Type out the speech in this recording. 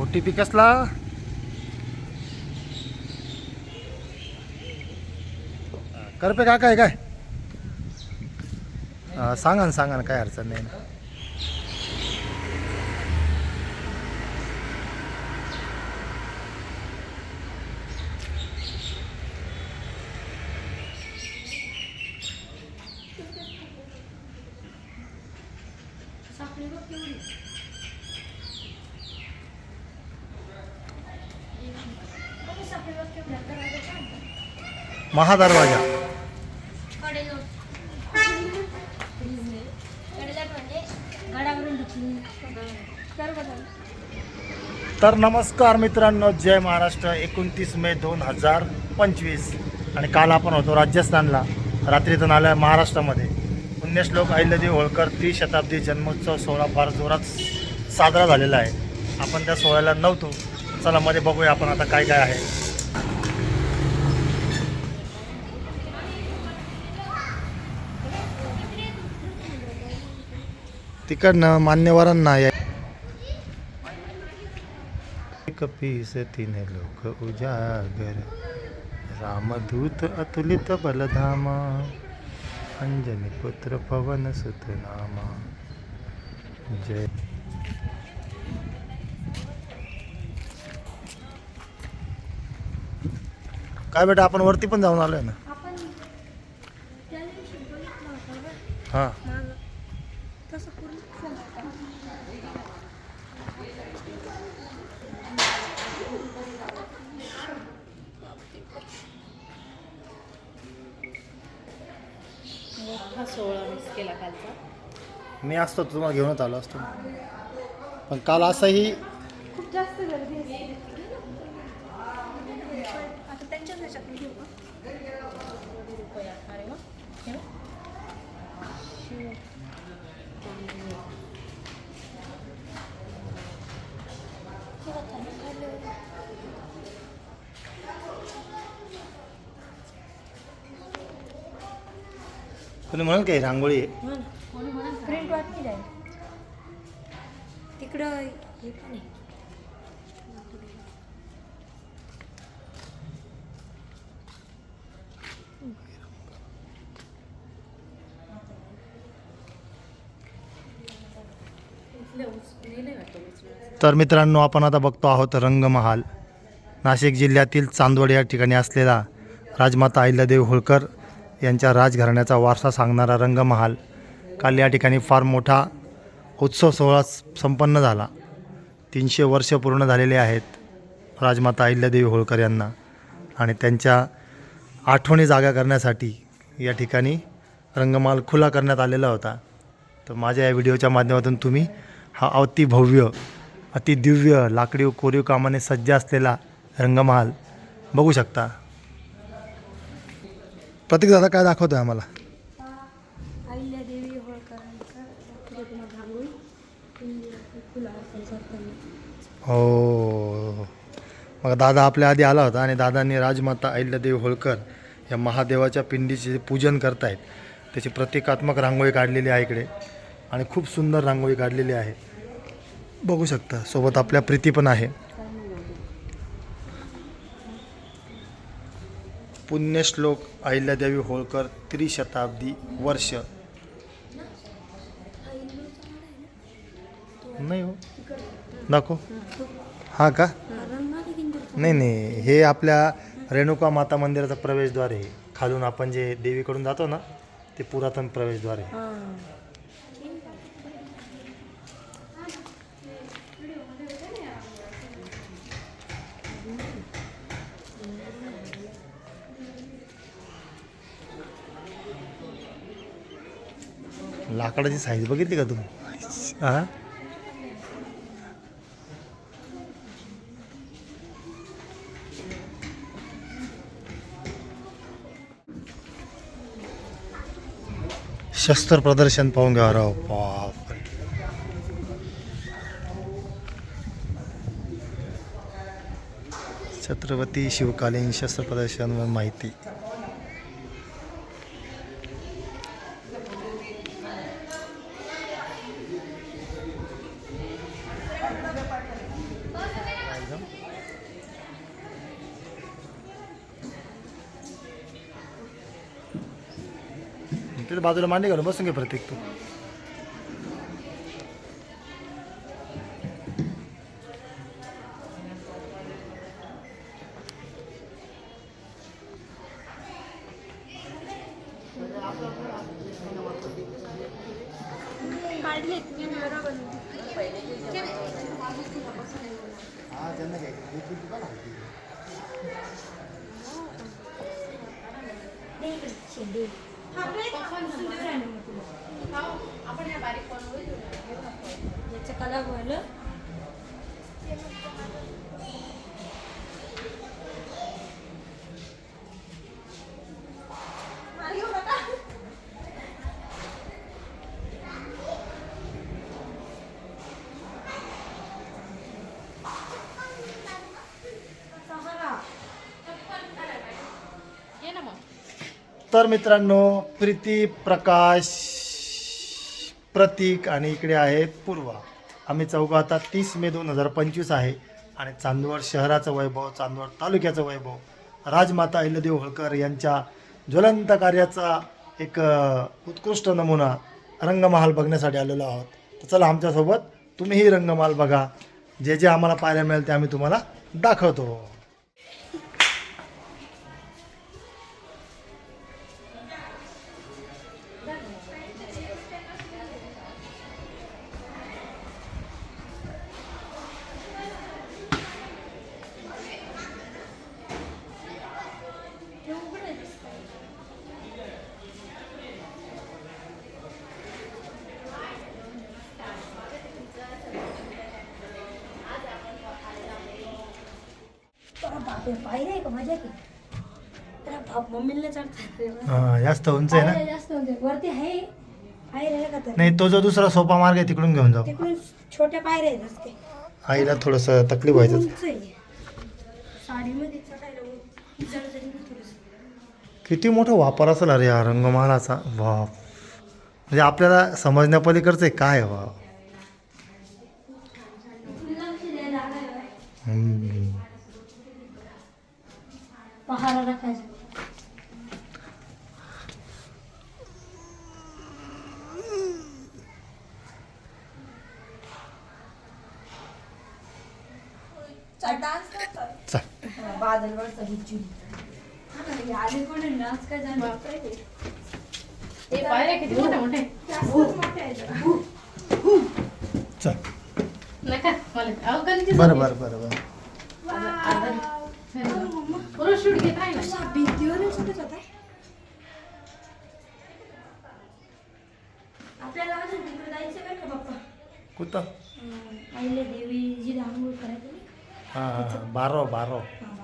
O T P कसला करपे काका आहे काय? सांगा ना सांगा ना काय अडचण नाही ना. महादरवाजा कडेलो महादरवाजा. तर नमस्कार मित्रांनो जय महाराष्ट्र एकोणतीस मे दोन हजार पंचवीस. आणि काल आपण होतो राजस्थानला. रात्रीतून आल्या महाराष्ट्रामध्ये. पुण्यश्लोक अहिल्यादेवी होळकर त्रिशताब्दी जन्मोत्सव सोहळा फार जोरात साजरा झालेला आहे. आपण त्या सोहळ्याला नव्हतो. चला मध्ये बघूया आपण आता काय काय आहे. तिकडनं मान्यवरांना या कपीस तिने लोक उजागर. रामदूत अतुलित बलधामा. अंजनी पुत्र पवन सुत नामा जय काय बेटा आपण वरती पण जाऊन आलोय ना? हां. मोठा सोहळा मिस केला कालचा. मी असतो तुम्हाला घेऊनच आलो असतो. पण काल असंही खूप जास्त गर्दी असते आता त्यांच्याच ह्याच्यात घेऊ का? रुपया अरे वा हे बघ. शिव. तुम्ही म्हणाल काय रांगोळी? आहे? प्रिंट वाटली जाईल. तिकडं हे पण आहे. तर मित्रांनो आपण आता बघतो आहोत रंगमहाल. नाशिक जिल्ह्यातील चांदवड या ठिकाणी असलेला राजमाता अहिल्यादेवी होळकर. यांच्या राजघराण्याचा वारसा सांगणारा रंगमहाल काल या ठिकाणी फार मोठा उत्सव सोहळा संपन्न झाला. तीनशे वर्ष पूर्ण झालेले आहेत राजमाता अहिल्यादेवी होळकर यांना आणि त्यांच्या आठवणी जागा करण्यासाठी या ठिकाणी रंगमहाल खुला करण्यात आलेला होता. तर माझ्या या व्हिडिओच्या माध्यमातून तुम्ही हा अति भव्य लाकडी कोरीव कामाने सज्ज असलेला रंगमहाल बघू शकता. प्रतीक दादा काय दाखवतोय आम्हाला? अहिल्यादेवी हो. मग दादा आपल्या आधी आला होता आणि दादांनी राजमाता अहिल्यादेवी होळकर या महादेवाच्या पिंडीचे पूजन करतायत त्याची प्रतिकात्मक रांगोळी काढलेली आहे इकडे आणि खूप सुंदर रांगोळी काढलेली आहे. बघू शकता सोबत आपल्या प्रीती पण आहे. पुण्यश्लोक अहिल्यादेवी होळकर त्रिशताब्दी वर्ष. नाही हो. दाखव. हा का? नाही नाही. हे आपल्या रेणुका माता मंदिराचा प्रवेशद्वार आहे. खालून आपण जे देवीकडून जातो ना ते पुरातन प्रवेशद्वार आहे. लाकडाची साईज बघितली का तुम्ही हा? शस्त्र प्रदर्शन पाहून घ्या. राव बाप छत्रपती शिवकालीन शस्त्र प्रदर्शन माहिती. तिथे बाजूला मांडी घालून बसून घे प्रत्येक तू Thank you. याचं कला व्हायला तर मित्रांनो प्रीती प्रकाश प्रतीक आणि इकडे आहे पूर्वा. आम्ही चौघं आता तीस मे दोन हजार पंचवीस आहे आणि चांदवड शहराचं वैभव चांदवड तालुक्याचं वैभव राजमाता अहिल्यादेव होळकर यांच्या ज्वलंत कार्याचा एक उत्कृष्ट नमुना रंगमहाल बघण्यासाठी आलेलो आहोत. तर चला आमच्यासोबत तुम्हीही रंगमहाल बघा. जे जे आम्हाला पाहायला मिळेल ते आम्ही तुम्हाला दाखवतो. बापरे आहे का मजा की तर बाप मम्मीला चढतात हा, जास्त उंच आहे ना? पायऱ्या जास्त होते वरती आहे पायऱ्या आहे का तर? नाही तो जो दुसरा सोपा मार्ग आहे तिकडून घेऊन जाऊ. तिकडून छोट्या पायऱ्या आहेत रस्ते. आईला थोडंसं तकलीफ व्हायचं. उंच आहे. साडीमध्ये चढायला उ- जडजडी थोडंसं. किती मोठा वापर असेल अरे या रंगमालाचा. बाप म्हणजे आपल्याला समजण्यापलीकडचं आहे काय वा हम्म. पहारा राखायचा ते पायऱ्या किती चल नका मला बरं बरं बरं बरं बरोबर शूट घेत आहे ना भिंतीवर सुटत होता आपल्याला अजून तिकडे जायचं बरं का पप्पा कुठं आईले देवी जी आंघोळ करायची हां हां हां बारो बारो। हा,